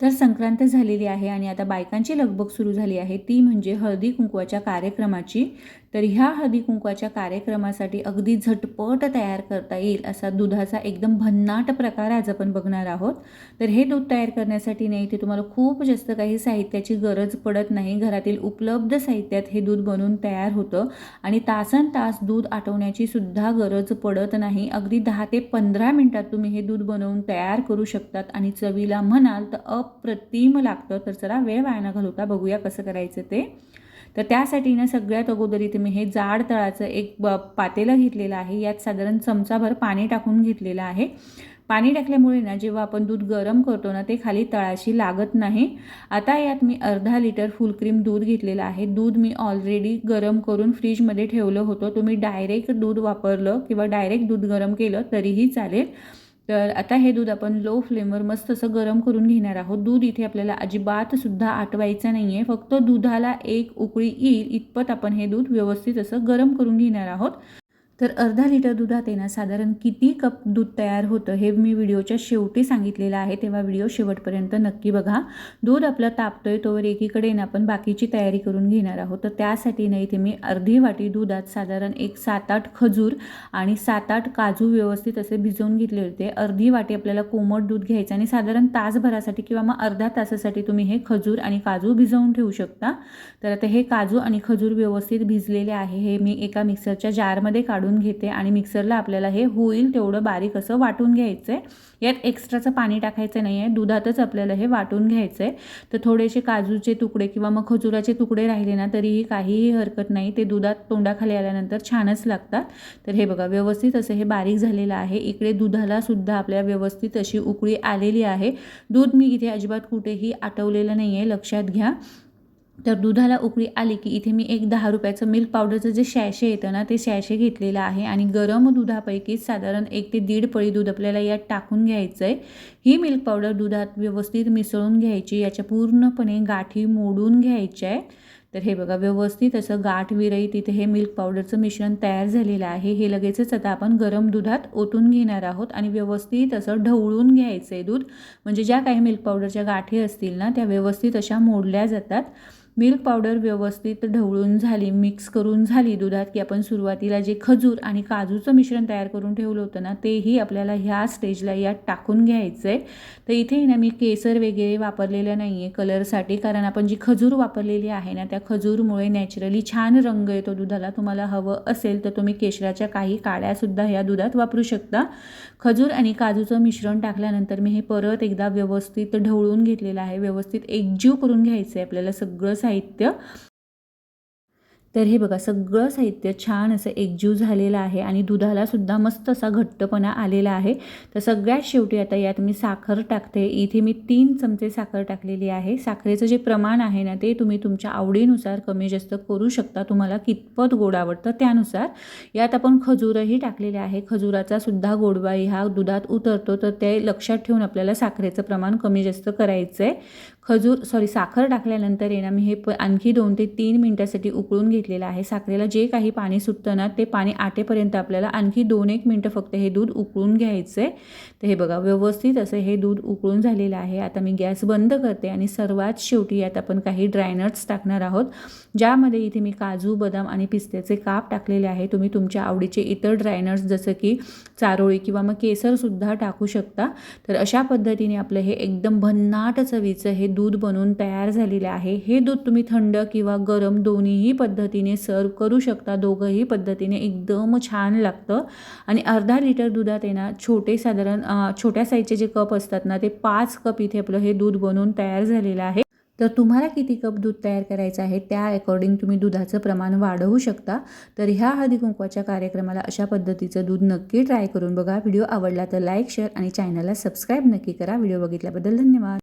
तर संक्रांत झालेली आहे आणि आता बायकांची लगबग सुरू झाली आहे. ती म्हणजे हळदी कुंकवाच्या कार्यक्रमाची. तर ह्या हळदी कुंकवाच्या कार्यक्रमासाठी अगदी झटपट तयार करता येईल असा दुधाचा एकदम भन्नाट प्रकार आज आपण बघणार आहोत. तर हे दूध तयार करण्यासाठी नाही ते तुम्हाला खूप जास्त काही साहित्याची गरज पडत नाही. घरातील उपलब्ध साहित्यात हे दूध बनवून तयार होतं आणि तासन तास दूध आटवण्याची सुद्धा गरज पडत नाही. अगदी दहा ते पंधरा मिनटात तुम्ही हे दूध बनवून तयार करू शकतात आणि चवीला म्हणाल तर अप्रतिम लागतं. तर चला वेळ वाया न घालवता बघूया कसं करायचं ते. तर त्यासाठी ना सगळ्यात अगोदर इथे मी हे जाड तळाचं एक ब पातेलं घेतलेलं आहे. यात साधारण चमचाभर पाणी टाकून घेतलेलं आहे. पाणी टाकल्यामुळे ना जेव्हा आपण दूध गरम करतो ना ते खाली तळाशी लागत नाही. आता यात मी अर्धा लिटर फुल क्रीम दूध घेतलेलं आहे. दूध मी ऑलरेडी गरम करून फ्रीजमध्ये ठेवलं होतं. तुम्ही डायरेक्ट दूध वापरलं किंवा डायरेक्ट दूध गरम केलं तरीही चालेल. तर आता हे दूध आपण लो फ्लेमवर मस्त असं गरम करून घेणार आहोत. दूध इथे आपल्याला अजिबात सुद्धा आटवायचं नाही आहे फक्त दुधाला एक उकळी येईल इतपत आपण हे दूध व्यवस्थित असं गरम करून घेणार आहोत. तर अर्धा लिटर दुधात आहे ना साधारण किती कप दूध तयार होतं हे मी व्हिडिओच्या शेवटी सांगितलेलं आहे तेव्हा व्हिडिओ शेवटपर्यंत नक्की बघा. दूध आपलं तापतोय तोवर एकीकडे ना आपण बाकीची तयारी करून घेणार आहोत. तर त्यासाठी ना इथे मी अर्धी वाटी दुधात साधारण एक सात आठ खजूर आणि सात आठ काजू व्यवस्थित असे भिजवून घेतले होते. अर्धी वाटी आपल्याला कोमट दूध घ्यायचं आणि साधारण तासभरासाठी किंवा मग अर्धा तासासाठी तुम्ही हे खजूर आणि काजू भिजवून ठेवू शकता. तर आता हे काजू आणि खजूर व्यवस्थित भिजलेले आहे हे मी एका मिक्सरच्या जारमध्ये काढून काढून घेते आणि मिक्सरला आपल्याला हे होईल तेवढं बारीक असं वाटून घ्यायचं आहे यात एक्स्ट्राचं पाणी टाकायचं नाही आहे दुधातच आपल्याला हे वाटून घ्यायचं आहे तर थोडेसे काजूचे तुकडे किंवा मग खजुराचे तुकडे राहिले ना तरीही काहीही हरकत नाही. ते दुधात तोंडाखाली आल्यानंतर छानच लागतात. तर हे बघा व्यवस्थित असं हे बारीक झालेलं आहे. इकडे दुधाला सुद्धा आपल्या व्यवस्थित अशी उकळी आलेली आहे. दूध मी इथे अजिबात कुठेही आटवलेलं नाही आहे लक्षात घ्या. तर दुधाला उकळी आली की इथे मी एक दहा रुपयाचं मिल्क पावडरचं जे शॅशे येतं ना ते शॅशे घेतलेलं आहे. आणि गरम दुधापैकी साधारण एक ते दीड पळी दूध आपल्याला यात टाकून घ्यायचं आहे ही मिल्क पावडर दुधात व्यवस्थित मिसळून घ्यायची याच्या पूर्णपणे गाठी मोडून घ्यायच्या आहे तर हे बघा व्यवस्थित असं गाठ विरही तिथे हे मिल्क पावडरचं मिश्रण तयार झालेलं आहे. हे लगेचच आता आपण गरम दुधात ओतून घेणार आहोत आणि व्यवस्थित असं ढवळून घ्यायचं आहे दूध. म्हणजे ज्या काही मिल्क पावडरच्या गाठी असतील ना त्या व्यवस्थित अशा मोडल्या जातात. मिल्क पावडर व्यवस्थित ढवळून झाली मिक्स करून झाली दुधात की आपण सुरुवातीला जे खजूर आणि काजूचं मिश्रण तयार करून ठेवलं होतं ना तेही आपल्याला ह्या स्टेजला यात टाकून घ्यायचं आहे तर इथे ना मी केसर वगैरे वापरलेलं नाही आहे कलरसाठी कारण आपण जी खजूर वापरलेली आहे ना त्या खजूरमुळे नॅचरली छान रंग येतो दुधाला. तुम्हाला हवं असेल तर तुम्ही केशराच्या काही काड्यासुद्धा ह्या दुधात वापरू शकता. खजूर आणि काजूचं मिश्रण टाकल्यानंतर मी हे परत एकदा व्यवस्थित ढवळून घेतलेलं आहे. व्यवस्थित एकजीव करून घ्यायचं आहे आपल्याला सगळं साहित्य. तर हे बघा सगळं साहित्य छान असं एकजीव झालेलं आहे आणि दुधाला सुद्धा मस्त असा घट्टपणा आलेला आहे. तर सगळ्यात शेवटी आता यात मी साखर टाकते. इथे मी तीन चमचे साखर टाकलेली आहे. साखरेचं जे प्रमाण आहे ना ते तुम्ही तुमच्या आवडीनुसार कमी जास्त करू शकता. तुम्हाला कितपत गोड आवडतं त्यानुसार. यात आपण खजूरही टाकलेले आहे. खजुराचा सुद्धा गोडवा हा दुधात उतरतो तर ते लक्षात ठेवून आपल्याला साखरेचं प्रमाण कमी जास्त करायचं आहे खजूर सॉरी साखर टाकल्यानंतर येणार ना मी हे प आणखी दोन ते तीन मिनटासाठी उकळून घेतलेलं आहे. साखरेला जे काही पाणी सुटतं ना ते पाणी आटेपर्यंत आपल्याला आणखी दोन एक मिनटं फक्त हे दूध उकळून घ्यायचं आहे तर हे बघा व्यवस्थित असं हे दूध उकळून झालेलं आहे. आता मी गॅस बंद करते आणि सर्वात शेवटी यात आपण काही ड्रायनट्स टाकणार आहोत ज्यामध्ये इथे मी काजू बदाम आणि पिस्त्याचे काप टाकलेले आहे. तुम्ही तुमच्या आवडीचे इतर ड्रायनट्स जसं की चारोळी किंवा मग केसरसुद्धा टाकू शकता. तर अशा पद्धतीने आपलं हे एकदम भन्नाट चवीचं हे दूध बनवून तयार झालेले आहे. हे दूध तुम्ही थंड किंवा गरम दोन्हीही पद्धतीने सर्व करू शकता. दोघंही पद्धतीने एकदम छान लागतं. आणि अर्धा लिटर दुधात आहे ना छोटे साधारण छोट्या साईजचे जे कप असतात ना ते पाच कप इथे आपलं हे दूध बनवून तयार झालेलं आहे. तर तुम्हाला किती कप दूध तयार करायचं आहे त्या अकॉर्डिंग तुम्ही दुधाचं प्रमाण वाढवू शकता. तर ह्या हळदी कुंकवाच्या कार्यक्रमाला अशा पद्धतीचं दूध नक्की ट्राय करून बघा. व्हिडिओ आवडला तर लाईक शेअर आणि चॅनलला सबस्क्राईब नक्की करा. व्हिडिओ बघितल्याबद्दल धन्यवाद.